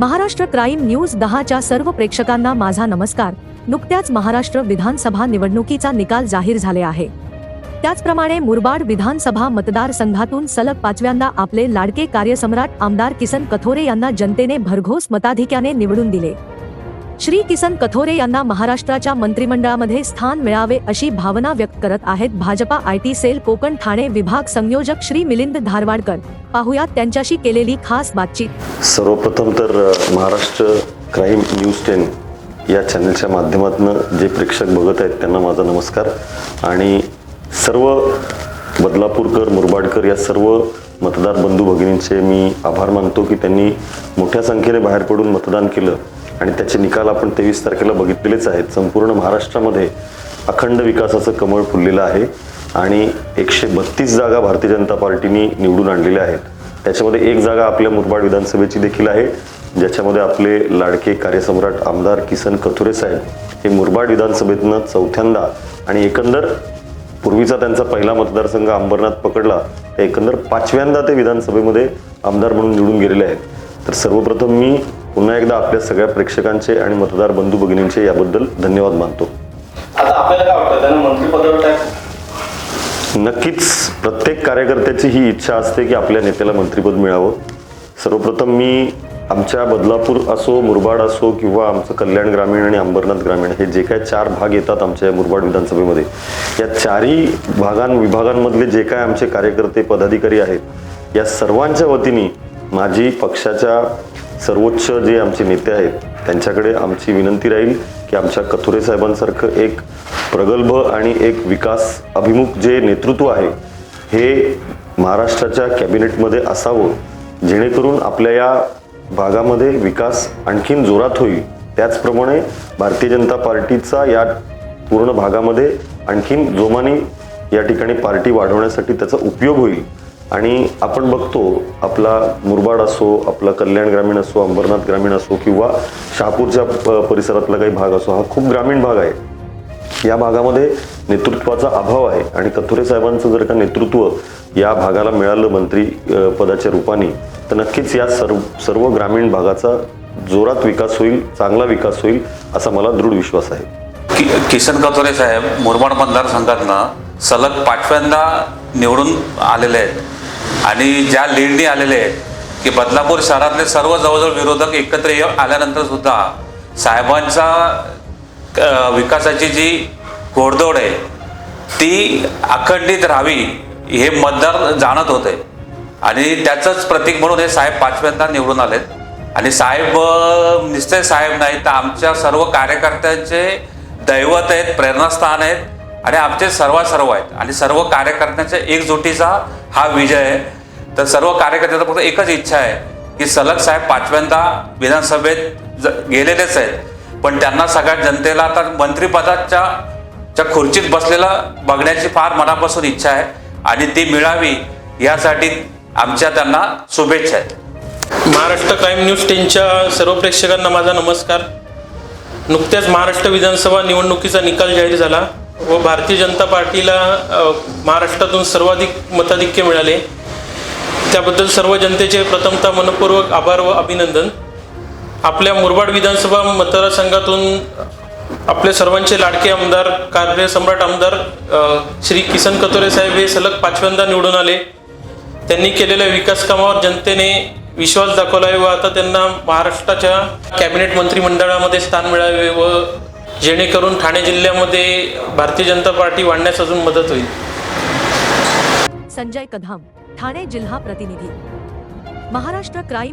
Maharashtra crime news दहाच्या सर्व प्रेक्षकांना माझा नमस्कार. नुकत्याच महाराष्ट्र विधानसभा निवडणुकीचा निकाल जाहीर झाले आहे. त्याचप्रमाणे मुरबाड विधानसभा मतदारसंघातून सलग पाचव्यांदा आपले लाडके कार्यसम्राट आमदार किसन कथोरे यांना जनतेने भरघोस मताधिक्याने निवडून दिले. श्री किसन कथोरे यांना महाराष्ट्राच्या मंत्रिमंडळामध्ये स्थान मिळावे अशी भावना व्यक्त करत आहेत Bhajapa I T cell Konkan Thane विभाग संयोजक श्री मिलिंद धारवाडकर. पाहुयात त्यांच्याशी केलेली खास बातचीत. सर्वप्रथम तर महाराष्ट्र क्राईम न्यूज टेन या चॅनलच्या माध्यमातून जे प्रेक्षक बघत आहेत त्यांना माझा नमस्कार. आणि सर्व बदलापूरकर मुरबाडकर या सर्व मतदार बंधू भगिनींचे मी आभार मानतो की त्यांनी मोठ्या संख्येने बाहेर पडून मतदान केलं. आणि त्याचे निकाल आपण तेवीस तारखेला बघितलेलेच आहेत. संपूर्ण महाराष्ट्रामध्ये अखंड विकासाचं कमळ फुललेलं आहे आणि एकशे बत्तीस जागा भारतीय जनता पार्टीने निवडून आणलेल्या आहेत. त्याच्यामध्ये एक जागा आपल्या मुरबाड विधानसभेची देखील आहे ज्याच्यामध्ये आपले लाडके कार्यसम्राट आमदार किसन कथुरे साहेब हे मुरबाड विधानसभेतनं चौथ्यांदा आणि एकंदर पूर्वीचा त्यांचा पहिला मतदारसंघ अंबरनाथ पकडला तर एकंदर पाचव्यांदा ते विधानसभेमध्ये आमदार म्हणून निवडून गेलेले आहेत. तर सर्वप्रथम मी पुन्हा एकदा आपल्या सगळ्या प्रेक्षकांचे आणि मतदार बंधू भगिनींचे याबद्दल धन्यवाद मानतो. आता आपल्याला काय वाटतं? त्यांना मंत्रिपदावर टाक नक्कीच प्रत्येक कार्यकर्त्याची ही इच्छा असते की आपल्या नेत्याला मंत्रिपद मिळावं. सर्वप्रथम मी आमच्या बदलापूर असो मुरबाड असो किंवा आमचं कल्याण ग्रामीण आणि अंबरनाथ ग्रामीण हे जे काय चार भाग येतात आमच्या या मुरबाड विधानसभेमध्ये. या चारही भागां विभागांमधले जे काय आमचे कार्यकर्ते पदाधिकारी आहेत या सर्वांच्या वतीने माझी पक्षाच्या सर्वोच्च जे आमचे नेते आहेत त्यांच्याकडे आमची विनंती राहील की आमच्या कथुरे साहेबांसारखं एक प्रगल्भ आणि एक विकास अभिमुख जे नेतृत्व आहे हे महाराष्ट्राच्या कॅबिनेटमध्ये असावं. जेणेकरून आपल्या या भागामध्ये विकास आणखीन जोरात होईल. त्याचप्रमाणे भारतीय जनता पार्टीचा या पूर्ण भागामध्ये आणखीन जोमाने या ठिकाणी पार्टी वाढवण्यासाठी त्याचा उपयोग होईल. आणि आपण बघतो आपला मुरबाड असो आपला कल्याण ग्रामीण असो अंबरनाथ ग्रामीण असो किंवा शहापूरच्या प- परिसरातला काही भाग असो हा खूप ग्रामीण भाग आहे. या भागामध्ये नेतृत्वाचा अभाव आहे आणि कथुरे साहेबांचं जर का नेतृत्व या भागाला मिळालं मंत्री पदाच्या रूपाने तर नक्कीच या सर्व सर्व ग्रामीण भागाचा जोरात विकास होईल चांगला विकास होईल असा मला दृढ विश्वास आहे. कि किसन कथोरे साहेब मुरबाड मतदारसंघातनं सलग पाचव्यांदा निवडून आलेले आहेत. आणि ज्या लीडनी आलेले आहेत की बदलापूर शहरातले सर्व जवळजवळ विरोधक एकत्र येऊन आल्यानंतर सुद्धा साहेबांचा विकासाची जी घोडदौड आहे ती अखंडित राहावी हे मतदार जाणत होते. आणि त्याचंच प्रतीक म्हणून हे साहेब पाचव्यांदा निवडून आलेत. आणि साहेब निश्चय साहेब नाही तर आमच्या सर्व कार्यकर्त्यांचे दैवत आहेत प्रेरणास्थान आहेत. आणि आमचे सर्व सर्व आहेत. आणि सर्व कार्यकर्त्यांच्या एकजुटीचा हा विजय आहे. तर सर्व कार्यकर्त्यांचा फक्त एकच इच्छा आहे की सलग साहेब पाचव्यांदा विधानसभेत ज- गेलेलेच आहेत. पण त्यांना सगळ्या जनतेला आता मंत्रिपदाच्या च्या खुर्चीत बसलेलं बघण्याची फार मनापासून इच्छा आहे. आणि ती मिळावी यासाठी आमच्या त्यांना शुभेच्छा आहेत. महाराष्ट्र क्राईम न्यूज टेनच्या सर्व प्रेक्षकांना माझा नमस्कार. नुकत्याच महाराष्ट्र विधानसभा निवडणुकीचा निकाल जाहीर झाला. व भारतीय जनता पार्टीला महाराष्ट्रातून सर्वाधिक मताधिक्य मिळाले. त्याबद्दल सर्व जनतेचे प्रथमतः मनपूर्वक आभार व अभिनंदन. आपल्या मुरबाड विधानसभा मतदारसंघातून आपले सर्वांचे लाडके आमदार कार्यसम्राट आमदार श्री किसन कतोरे साहेब हे सलग पाचव्यांदा निवडून आले. त्यांनी केलेल्या विकास कामावर जनतेने विश्वास दाखवला आहे व आता त्यांना महाराष्ट्राच्या कॅबिनेट मंत्रिमंडळामध्ये स्थान मिळावे व जेणेकरून ठाणे जिल्ह्यामध्ये भारतीय जनता पार्टी वाढण्यास अजून मदत होईल. संजय कदम ठाणे जिल्हा प्रतिनिधी. महाराष्ट्र क्राईम